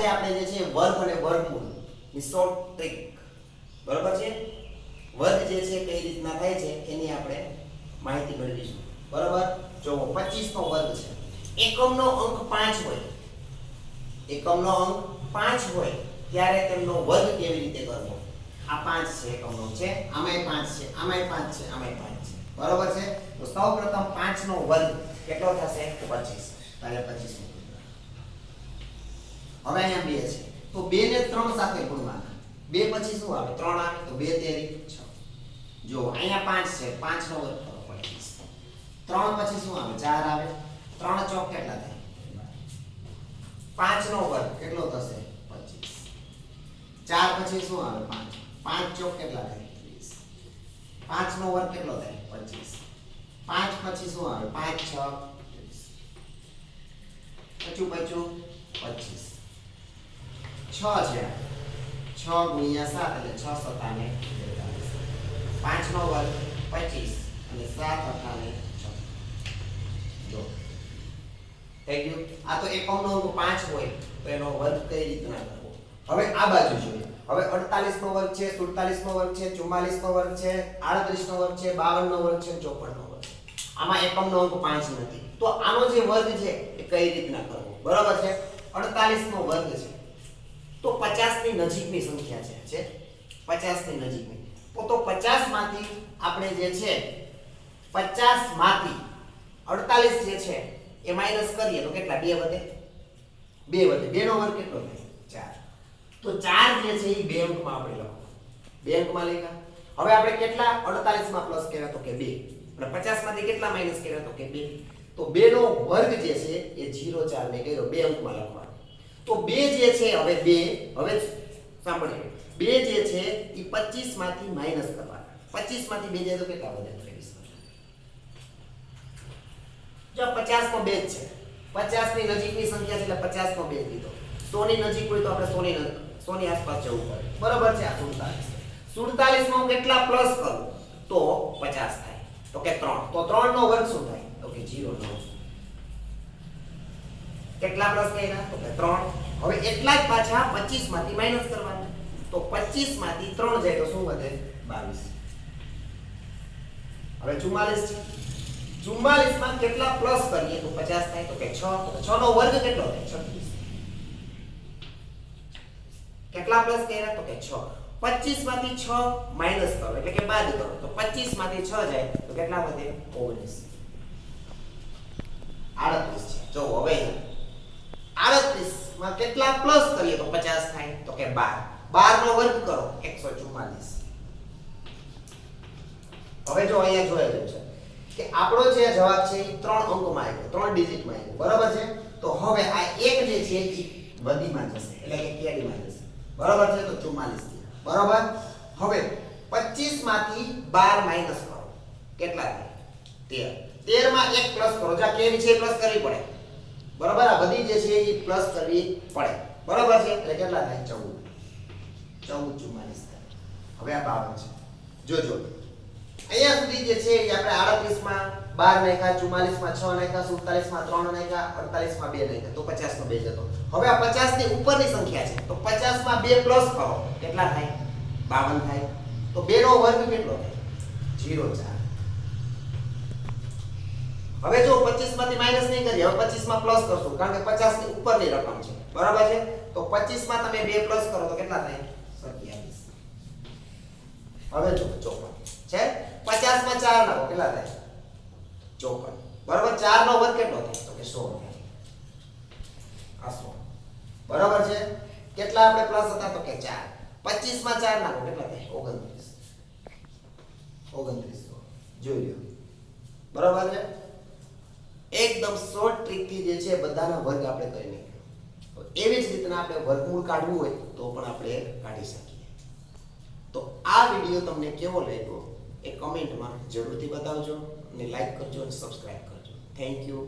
આજે આપણે જે છે વર્ગ અને વર્ગમૂળ. ની શોર્ટ ટ્રીક છે? વર્ગ જે છે કઈ રીતના થાય છે એની આપણે માહિતી મેળવીશું બરોબર? જો 25 નો વર્ગ છે. એકમનો અંક 5 હોય. એકમનો અંક 5 હોય, ત્યારે તેમનો વર્ગ કેવી રીતે કરવો? આ 5 છે એકમનો, છે? આમાંય 5 છે, આમાંય 5 છે, આમાંય 5 છે. બરોબર છે? તો સૌપ્રથમ 5 નો વર્ગ કેટલો થશે? 25 એટલે 25 હવે અહીંયા બે છે. તો બે ને ત્રણ સાથે ગુણવાના. બે પછી શું આવે? ત્રણ આવે, તો બે તેરી છ. જો અહીંયા પાંચ છે, પાંચ નો વર્ગ કરો પચીસ. ત્રણ પછી શું આવે? ચાર આવે. ત્રણ ચોક કેટલા થાય? પાંચ નો વર્ગ કેટલો થશે? પચીસ. ચાર પછી શું આવે? પાંચ. પાંચ ચોક કેટલા થાય? ત્રીસ. પાંચ નો વર્ગ કેટલો થાય? પચીસ. પાંચ પછી શું આવે? પાંચ છ. પચું પચું, પચીસ. છ છે. છ ગુણ્યા સાત એટલે છ સત્તાને બેતાલીસ. પાંચ નો વર્ગ પચીસ અને સાત અઠાને છ. જો. થઈ ગયું આ તો એકમનો અંક પાંચ હોય, તો એનો વર્ગ કઈ રીતના કરવો? હવે આ બાજુ જોઈએ. હવે અડતાલીસ નો વર્ગ છે સુડતાલીસ નો વર્ગ છે ચુમ્માલીસ નો વર્ગ છે આડત્રીસ નો વર્ગ છે બાવન નો વર્ગ છે ચોપન નો વર્ગ આમાં એકમનો અંક પાંચ નથી. તો આનો જે વર્ગ છે, એ કઈ રીતના કરવો? બરાબર છે? અડતાલીસ નો વર્ગ છે. તો 50 ની નજીકની સંખ્યા છે છે? પચાસની નજીકની. તો પચાસમાંથી આપણે જે છે, પચાસમાંથી અડતાલીસ જે છે, એ માઇનસ કરીએ તો કેટલા? બે વધે? બે વધે. બેનો વર્ગ કેટલો થાય? ચાર. તો ચાર જે છે એ બે અંકમાં આપણે લખો. બે અંકમાં હવે આપણે કેટલા? અડતાલીસમાં પ્લસ કર્યા તો કે બે. અને પચાસમાંથી કેટલા માઇનસ કર્યા તો કે બે? તો બેનો વર્ગ જે છે, એ 0 4 ને કર્યો. બે અંકમાં લખવાનો. તો બે જે છે, હવે બે, હવે સાંભળજો. બે જે છે એ 25 માંથી માઇનસ કરવા પચીસમાંથી બે જાય તો કેટલા વધે? 23 જો 50 નો બે જ છે. 50 ની નજીકની સંખ્યા છે એટલે 50 નો બે લીધો. 100 ની નજીક હોય તો આપણે સો ની સો ની આસપાસ જવું પડે. બરોબર છે આ 47 47 માં હું કેટલા પ્લસ કરું? તો 50 થાય. તો કે ત્રણ. તો ત્રણ નો વર્ગ શું થાય? તો કે જીરો નો કેટલા પ્લસ કર્યા તો કે 3 હવે એટલા જ પાછા 25 માંથી માઇનસ કરવાના. તો 25 માંથી 3 જાય તો શું વધે? 22 હવે 44 છે. 44 માં કેટલા પ્લસ કરીએ? તો 50 થાય તો કે 6 6 નો વર્ગ કેટલો થાય? 36 કેટલા પ્લસ કર્યા? તો કે 6 25 માંથી 6 માઇનસ કરો, એટલે કે બાદ કરો. તો 25 માંથી 6 જાય તો કેટલા વધે? 19 38 છે. જો, હવે કેટલા પ્લસ કરીએ તો પચાસ થાય. તો કે 12 12 નો વર્ગ કરો. એકસો ચુમ્માલીસ હવે જો અહીંયા જોયેલું છે કે આપણો જે જવાબ છે એ ત્રણ અંકમાં આવ્યો. ત્રણ ડિજિટમાં આવ્યો. બરાબર છે? તો હવે આ એક જે છે એ વધીમાં જશે. એટલે કે કેડીમાં જશે. બરાબર છે? તો ચુમ્માલીસ બરાબર? હવે પચીસમાંથી બાર માઇનસ કરો. કેટલા થાય? તેર. તેરમાં એક પ્લસ કરો. જ્યાં કેરી છે પ્લસ કરવી પડે. બરાબર? આ બધી જે છે એ પ્લસ કરવી પડે. બરાબર છે? એટલે કેટલા થાય? ચૌદ. ચૌદ ચુમ્માલીસ થાય. હવે આ બાવન છે. જોજો. અહીંયા સુધી જે છે એ આપણે આડત્રીસમાં બાર નાખ્યા ચુમ્માલીસમાં છ નાખ્યા સુડતાલીસમાં ત્રણ નાખ્યા અડતાલીસમાં બે નાખ્યા. તો પચાસ નો બે જતો. હવે આ પચાસની ઉપરની સંખ્યા છે. તો પચાસમાં બે પ્લસ કરો. કેટલા થાય? બાવન થાય. તો બે નો વર્ગ કેટલો થાય? જીરો ચાર. હવે જો 25 માંથી માઇનસ નહીં કરીએ, હવે 25 માં પ્લસ કરશું, કારણ કે 50 ની ઉપરની રકમ છે. બરાબર છે? તો 25 માં તમે 2 પ્લસ કરો, તો કેટલા થાય? 27 હવે જો 54 છે? 50 માં 4 નાખો, કેટલા થાય? 54 બરાબર? 4 નો વર્ગ કેટલો થાય? તો કે 100 થાય. આ 100 બરાબર છે? કેટલા આપણે પ્લસ હતા? તો કે 4 25 માં 4 નાખો, કેટલા થાય? 29 29 જોઈ લો. બરાબર છે? એકદમ શોર્ટ ટ્રીકથી જે છે બધાના વર્ગ આપણે કરી નાખ્યો. એવી જ રીતના આપણે વર્ગમૂળ કાઢવું હોય તો પણ આપણે કાઢી શકીએ. તો આ વીડિયો તમને કેવો લાગ્યો એ કમેન્ટમાં જરૂરથી બતાવજો અને લાઈક કરજો અને સબસ્ક્રાઈબ કરજો. Thank you